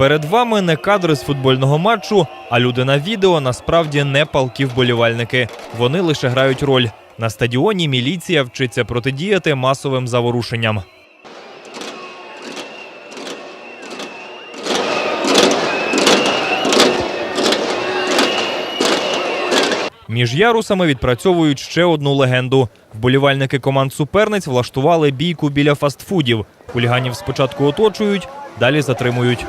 Перед вами не кадри з футбольного матчу, а люди на відео насправді не палкі вболівальники. Вони лише грають роль. На стадіоні міліція вчиться протидіяти масовим заворушенням. Між ярусами відпрацьовують ще одну легенду. Вболівальники команд суперниць влаштували бійку біля фастфудів. Хуліганів спочатку оточують, далі затримують.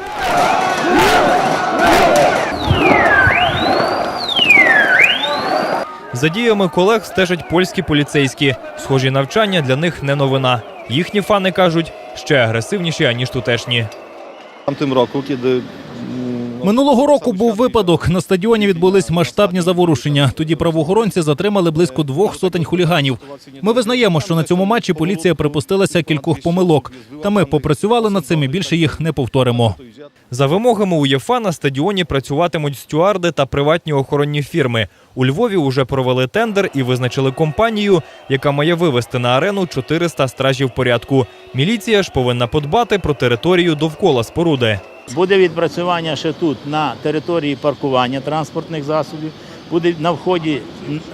За діями колег стежать польські поліцейські. Схожі навчання для них не новина. Їхні фани кажуть ще агресивніші, аніж тутешні. Тамтим року, коли Минулого року був випадок. На стадіоні відбулись масштабні заворушення. Тоді правоохоронці затримали близько двох сотень хуліганів. Ми визнаємо, що на цьому матчі поліція припустилася кількох помилок. Та ми попрацювали над цим і більше їх не повторимо. За вимогами УЄФА на стадіоні працюватимуть стюарди та приватні охоронні фірми. У Львові уже провели тендер і визначили компанію, яка має вивести на арену 400 стражів порядку. Міліція ж повинна подбати про територію довкола споруди. Буде відпрацювання ще тут на території паркування транспортних засобів. Буде на вході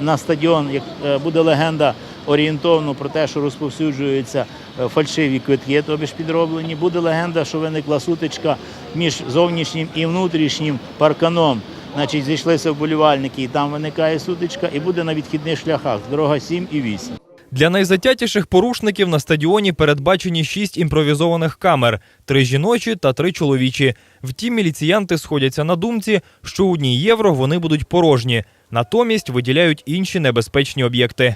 на стадіон, е, буде легенда орієнтовно про те, що розповсюджуються е, фальшиві квитки, тобі ж підроблені. Буде легенда, що виникла сутичка між зовнішнім і внутрішнім парканом. Значить, зійшлися вболівальники, і там виникає сутичка, і буде на відхідних шляхах дорога 7 і 8. Для найзатятіших порушників на стадіоні передбачені шість імпровізованих камер: три жіночі та три чоловічі. Втім, міліціянти сходяться на думці, що у дні євро вони будуть порожні. Натомість виділяють інші небезпечні об'єкти.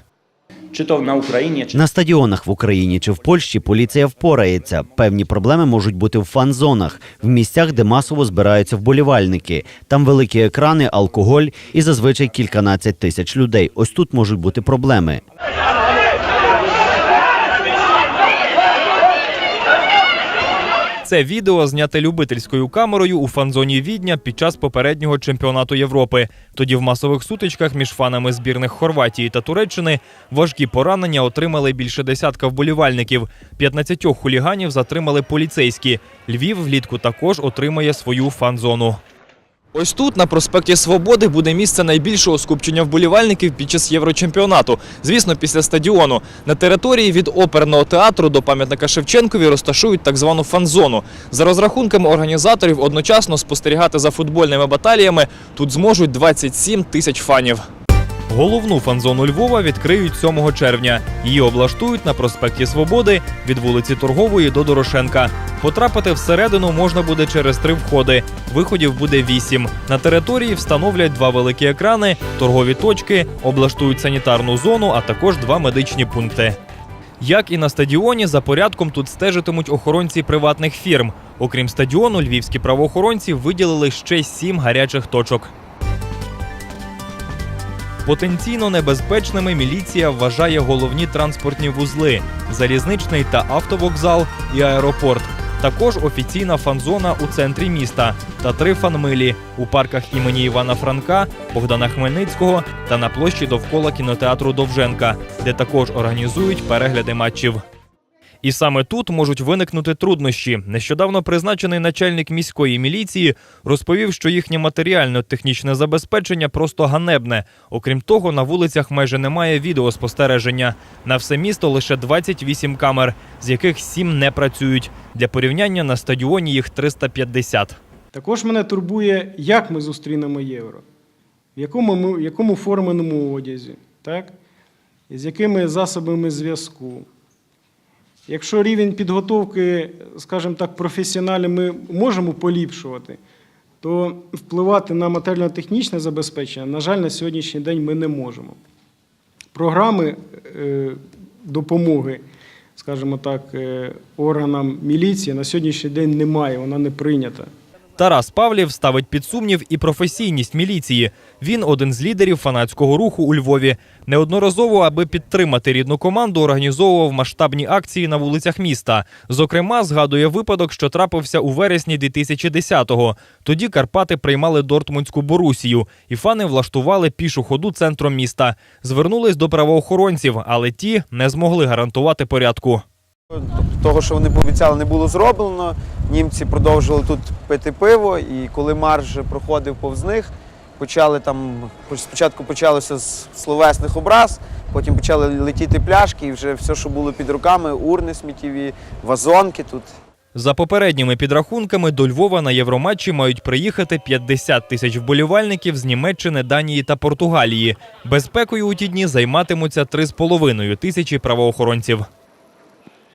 Чи то на Україні, чи На стадіонах в Україні чи в Польщі поліція впорається. Певні проблеми можуть бути в фан-зонах, в місцях, де масово збираються вболівальники. Там великі екрани, алкоголь і зазвичай кільканадцять тисяч людей. Ось тут можуть бути проблеми. Це відео зняте любительською камерою у фан-зоні Відня під час попереднього чемпіонату Європи. Тоді в масових сутичках між фанами збірних Хорватії та Туреччини важкі поранення отримали більше десятка вболівальників. 15 хуліганів затримали поліцейські. Львів влітку також отримає свою фан-зону. Ось тут, на проспекті Свободи, буде місце найбільшого скупчення вболівальників під час Єврочемпіонату. Звісно, після стадіону. На території від оперного театру до пам'ятника Шевченкові розташують так звану фан-зону. За розрахунками організаторів, одночасно спостерігати за футбольними баталіями тут зможуть 27 тисяч фанів. Головну фан-зону Львова відкриють 7 червня. Її облаштують на проспекті Свободи від вулиці Торгової до Дорошенка. Потрапити всередину можна буде через три входи. Виходів буде вісім. На території встановлять два великі екрани, торгові точки, облаштують санітарну зону, а також два медичні пункти. Як і на стадіоні, за порядком тут стежитимуть охоронці приватних фірм. Окрім стадіону, львівські правоохоронці виділили ще сім гарячих точок. Потенційно небезпечними міліція вважає головні транспортні вузли: залізничний та автовокзал і аеропорт. Також офіційна фан-зона у центрі міста та три фанмилі у парках імені Івана Франка, Богдана Хмельницького та на площі довкола кінотеатру Довженка, де також організують перегляди матчів. І саме тут можуть виникнути труднощі. Нещодавно призначений начальник міської міліції розповів, що їхнє матеріально-технічне забезпечення просто ганебне. Окрім того, на вулицях майже немає відеоспостереження. На все місто лише 28 камер, з яких 7 не працюють. Для порівняння на стадіоні їх 350. Також мене турбує, як ми зустрінемо євро, в якому, ми, в якому форменому одязі, так? З якими засобами зв'язку. Якщо рівень підготовки, скажімо так, професіоналів ми можемо поліпшувати, то впливати на матеріально-технічне забезпечення, на жаль, на сьогоднішній день ми не можемо. Програми е, допомоги, скажімо так, е, органам міліції на сьогоднішній день немає, вона не прийнята. Тарас Павлів ставить під сумнів і професійність міліції. Він один з лідерів фанатського руху у Львові. Неодноразово, аби підтримати рідну команду, організовував масштабні акції на вулицях міста. Зокрема, згадує випадок, що трапився у вересні 2010-го. Тоді Карпати приймали Дортмундську Борусію, і фани влаштували пішу ходу центром міста. Звернулись до правоохоронців, але ті не змогли гарантувати порядку. Того, що вони пообіцяли, не було зроблено. Німці продовжували тут пити пиво, і коли марш проходив повз них, почали там спочатку почалося з словесних образ, потім почали летіти пляшки, і вже все, що було під руками, урни сміттєві, вазонки тут. За попередніми підрахунками до Львова на євроматчі мають приїхати 50 тисяч вболівальників з Німеччини, Данії та Португалії. Безпекою у ті дні займатимуться 3,5 тисячі правоохоронців.